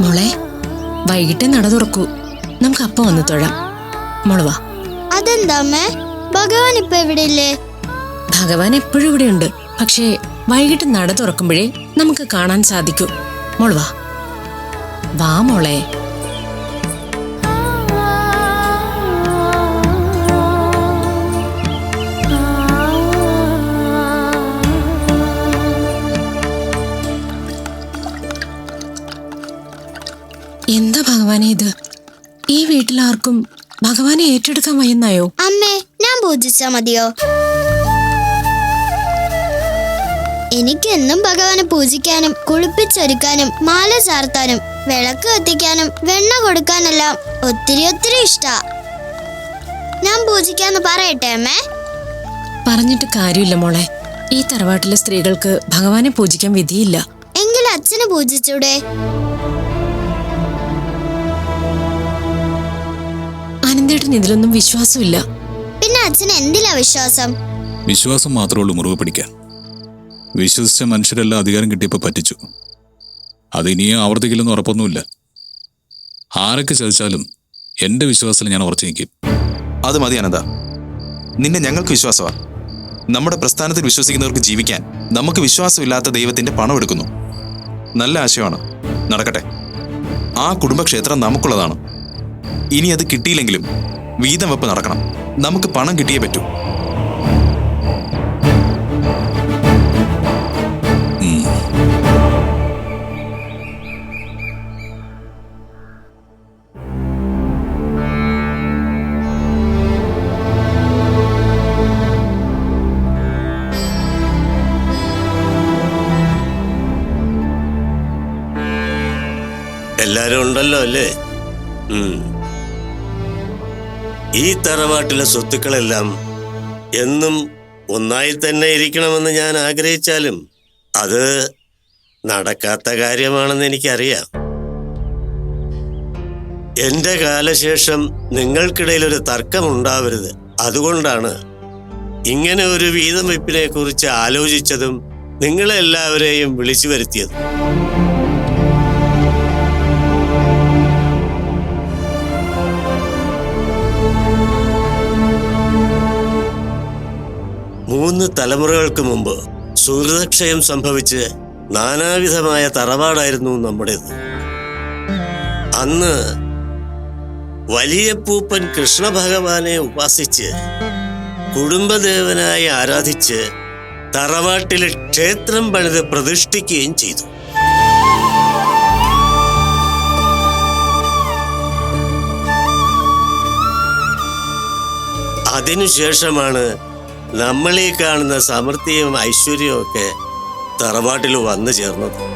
മോളെ വൈകിട്ട് നട തുറക്കൂ. നമുക്ക് അപ്പം വന്ന് തൊഴാം. മോളവാ അതെന്താ അമ്മേ? ഭഗവാൻ ഇപ്പൊ എവിടെയില്ലേ? ഭഗവാൻ എപ്പോഴും ഇവിടെ ഉണ്ട് പക്ഷേ വൈകിട്ട് നട തുറക്കുമ്പോഴേ നമുക്ക് കാണാൻ സാധിക്കൂ. മോൾ വാ. വാ മോളെ. എന്താ ഭഗവാനെ ഇത്? ഈ വീട്ടിലാർക്കും ഭഗവാനെ ഏറ്റെടുക്കാൻ വയ്യുന്നായോ? അമ്മേ ഞാൻ പൂജിച്ചാ മതിയോ? എനിക്കെന്നും ഭഗവാനെ പൂജിക്കാനും കുളിപ്പിച്ചൊരുക്കാനും മാല ചാർത്താനും വിളക്ക് കത്തിക്കാനും വെണ്ണ കൊടുക്കാനെല്ലാം ഒത്തിരി ഒത്തിരി ഇഷ്ടാ. ഞാൻ പൂജിക്കാന്ന് പറയട്ടെ അമ്മേ? പറഞ്ഞിട്ട് കാര്യമില്ല മോളെ. ഈ തറവാട്ടിലെ സ്ത്രീകൾക്ക് ഭഗവാനെ പൂജിക്കാൻ വിധിയില്ല. എങ്കിൽ അച്ഛനെ പൂജിച്ചൂടെ? അനന്തേട്ടൻ ഇതിലൊന്നും വിശ്വാസമില്ല. പിന്നെ അച്ഛൻ എന്തിലാ വിശ്വാസം? വിശ്വാസം മാത്രമേ ഉള്ളൂ മുറിവ് പിടിക്കാൻ. വിശ്വസിച്ച മനുഷ്യരെല്ലാം അധികാരം കിട്ടിയപ്പോൾ പറ്റിച്ചു. അത് ഇനിയും ആവർത്തിക്കില്ലെന്ന് ഉറപ്പൊന്നുമില്ല. ആരൊക്കെ ചതിച്ചാലും എന്റെ വിശ്വാസത്തിൽ ഞാൻ ഉറച്ചു നിൽക്കും. അത് മതി അനന്ത. നിന്നെ ഞങ്ങൾക്ക് വിശ്വാസമാണ് നമ്മുടെ പ്രസ്ഥാനത്തിൽ വിശ്വസിക്കുന്നവർക്ക് ജീവിക്കാൻ നമുക്ക് വിശ്വാസമില്ലാത്ത ദൈവത്തിന്റെ പണം എടുക്കുന്നു. നല്ല ആശയമാണ്. നടക്കട്ടെ. ആ കുടുംബക്ഷേത്രം നമുക്കുള്ളതാണ്. ഇനി അത് കിട്ടിയില്ലെങ്കിലും വീതം വെപ്പ് നടക്കണം. നമുക്ക് പണം കിട്ടിയേ പറ്റൂ. എല്ലാരും ഉണ്ടല്ലോ അല്ലേ. ഈ തറവാട്ടിലെ സ്വത്തുക്കളെല്ലാം എന്നും ഒന്നായി തന്നെ ഇരിക്കണമെന്ന് ഞാൻ ആഗ്രഹിച്ചാലും അത് നടക്കാത്ത കാര്യമാണെന്ന് എനിക്കറിയാം. എന്റെ കാലശേഷം നിങ്ങൾക്കിടയിൽ ഒരു തർക്കമുണ്ടാവരുത്. അതുകൊണ്ടാണ് ഇങ്ങനെ ഒരു വീതം വെപ്പിനെ കുറിച്ച് ആലോചിച്ചതും നിങ്ങളെല്ലാവരെയും വിളിച്ചു വരുത്തിയതും. മൂന്ന് തലമുറകൾക്ക് മുമ്പ് സുഹൃതക്ഷയം സംഭവിച്ച് നാനാവിധമായ തറവാടായിരുന്നു നമ്മുടേത്. അന്ന് വലിയ പൂപ്പൻ കൃഷ്ണഭഗവാനെ ഉപാസിച്ച് കുടുംബദേവനായി ആരാധിച്ച് തറവാട്ടിലെ ക്ഷേത്രം പണിത് പ്രതിഷ്ഠിക്കുകയും ചെയ്തു. അതിനുശേഷമാണ് നമ്മളീ കാണുന്ന സമൃദ്ധിയും ഐശ്വര്യവും ഒക്കെ തറവാട്ടിൽ വന്നു ചേർന്നത്.